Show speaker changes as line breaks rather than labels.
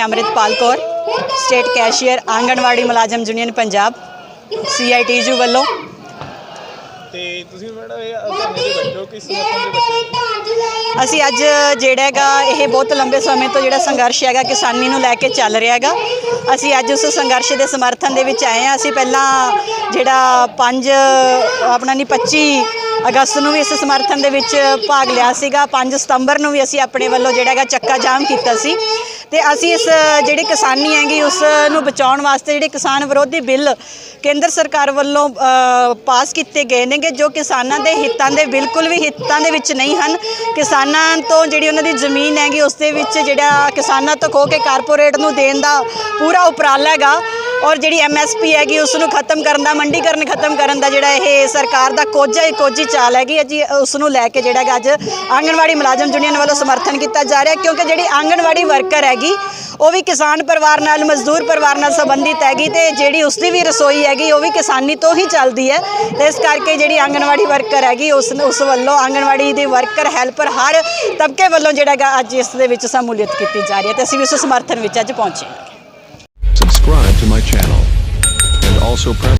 ਮੈਂ Amritpal Kaur state cashier anganwadi ਮੁਲਾਜ਼ਮ union Punjab ਸੀਆਈਟੀਯੂ ਵੱਲੋਂ।
ਤੇ ਤੁਸੀਂ ਮੈਡਮ ਇਹ ਧਰਨੇ ਦੇ ਬੈਠੇ ਕਿਸ ਸਮਰਥਨ ਦੇ ਬੈਠੇ
ਅਸੀਂ ਅੱਜ ਜਿਹੜਾ ਹੈਗਾ ਇਹ ਬਹੁਤ ਲੰਬੇ ਸਮੇਂ ਤੋਂ ਜਿਹੜਾ ਸੰਘਰਸ਼ ਹੈਗਾ ਕਿਸਾਨੀ ਨੂੰ ਲੈ ਕੇ ਚੱਲ ਰਿਹਾ ਹੈਗਾ। ਅਸੀਂ ਅੱਜ ਉਸ ਸੰਘਰਸ਼ ਦੇ ਸਮਰਥਨ ਦੇ ਵਿੱਚ ਆਏ ਹਾਂ। ਅਸੀਂ ਪਹਿਲਾਂ ਜਿਹੜਾ 5 ਆਪਣਾ ਨਹੀਂ 25 ਅਗਸਤ ਨੂੰ ਵੀ ਇਸ ਸਮਰਥਨ ਦੇ ਵਿੱਚ ਭਾਗ ਲਿਆ ਸੀਗਾ। 5 ਸਤੰਬਰ ਨੂੰ ਵੀ ਅਸੀਂ ਆਪਣੇ ਵੱਲੋਂ ਜਿਹੜਾ ਹੈਗਾ ਚੱਕਾ ਜਾਮ ਕੀਤਾ ਸੀ। ਤੇ ਅਸੀਂ ਇਸ ਜਿਹੜੀ ਕਿਸਾਨੀ ਹੈਗੀ, ਉਸ ਨੂੰ ਬਚਾਉਣ ਵਾਸਤੇ ਜਿਹੜੇ ਕਿਸਾਨ ਵਿਰੋਧੀ ਬਿੱਲ ਕੇਂਦਰ ਸਰਕਾਰ ਵੱਲੋਂ ਪਾਸ ਕੀਤੇ ਗਏ ਨੇਗੇ, ਜੋ ਕਿਸਾਨਾਂ ਦੇ ਹਿੱਤਾਂ ਦੇ ਬਿਲਕੁਲ ਵੀ ਹਿੱਤਾਂ ਦੇ ਵਿੱਚ ਨਹੀਂ ਹਨ। ਕਿਸਾਨਾਂ ਤੋਂ ਜਿਹੜੀ ਉਹਨਾਂ ਦੀ ਜ਼ਮੀਨ ਹੈਗੀ, ਉਸ ਦੇ ਵਿੱਚ ਜਿਹੜਾ ਕਿਸਾਨਾਂ ਤੋਂ ਖੋ ਕੇ ਕਾਰਪੋਰੇਟ ਨੂੰ ਦੇਣ ਦਾ ਪੂਰਾ ਉਪਰਾਲਾ ਹੈਗਾ। ਔਰ ਜਿਹੜੀ ਐਮਐਸਪੀ ਹੈਗੀ ਉਸ ਨੂੰ ਖਤਮ ਕਰਨ ਦਾ, ਮੰਡੀਕਰਨ ਖਤਮ ਕਰਨ ਦਾ ਜਿਹੜਾ ਇਹ ਸਰਕਾਰ ਦਾ ਕੋਝਾ ਹੀ ਕੋਝੀ ਚਾਲ ਹੈਗੀ ਜੀ ਉਸ ਨੂੰ ਲੈ ਕੇ ਜਿਹੜਾ ਹੈਗਾ ਅੱਜ ਆਂਗਣਵਾੜੀ ਮੁਲਾਜ਼ਮ ਯੂਨੀਅਨ ਵੱਲੋਂ ਸਮਰਥਨ ਕੀਤਾ ਜਾ ਰਿਹਾ ਕਿਉਂਕਿ ਜਿਹੜੀ ਆਂਗਣਵਾੜੀ ਵਰਕਰ ਹੈਗੀ, ਉਹ ਵੀ ਕਿਸਾਨ ਪਰਿਵਾਰ ਨਾਲ, ਮਜ਼ਦੂਰ ਪਰਿਵਾਰ ਨਾਲ ਸੰਬੰਧਿਤ ਹੈਗੀ ਤੇ ਜਿਹੜੀ ਉਸ ਦੀ ਵੀ ਰਸੋਈ ਹੈਗੀ, ਉਹ ਵੀ ਕਿਸਾਨੀ ਤੋਂ ਹੀ ਚੱਲਦੀ ਹੈ। ਤੇ ਇਸ ਕਰਕੇ ਜਿਹੜੀ ਆਂਗਣਵਾੜੀ ਵਰਕਰ ਹੈਗੀ, ਉਸ ਉਸ ਵੱਲੋਂ ਆਂਗਣਵਾੜੀ ਦੇ ਵਰਕਰ, ਹੈਲਪਰ ਹਰ ਤਬਕੇ ਵੱਲੋਂ ਜਿਹੜਾ ਹੈਗਾ ਅੱਜ ਇਸ ਦੇ ਵਿੱਚ ਸਮੂਲੀਅਤ ਕੀਤੀ ਜਾ ਰਹੀ ਹੈ ਤੇ ਅਸੀਂ ਵੀ ਉਸ ਸਮਰਥਨ ਵਿੱਚ ਅੱਜ ਪਹੁੰਚੇ
also press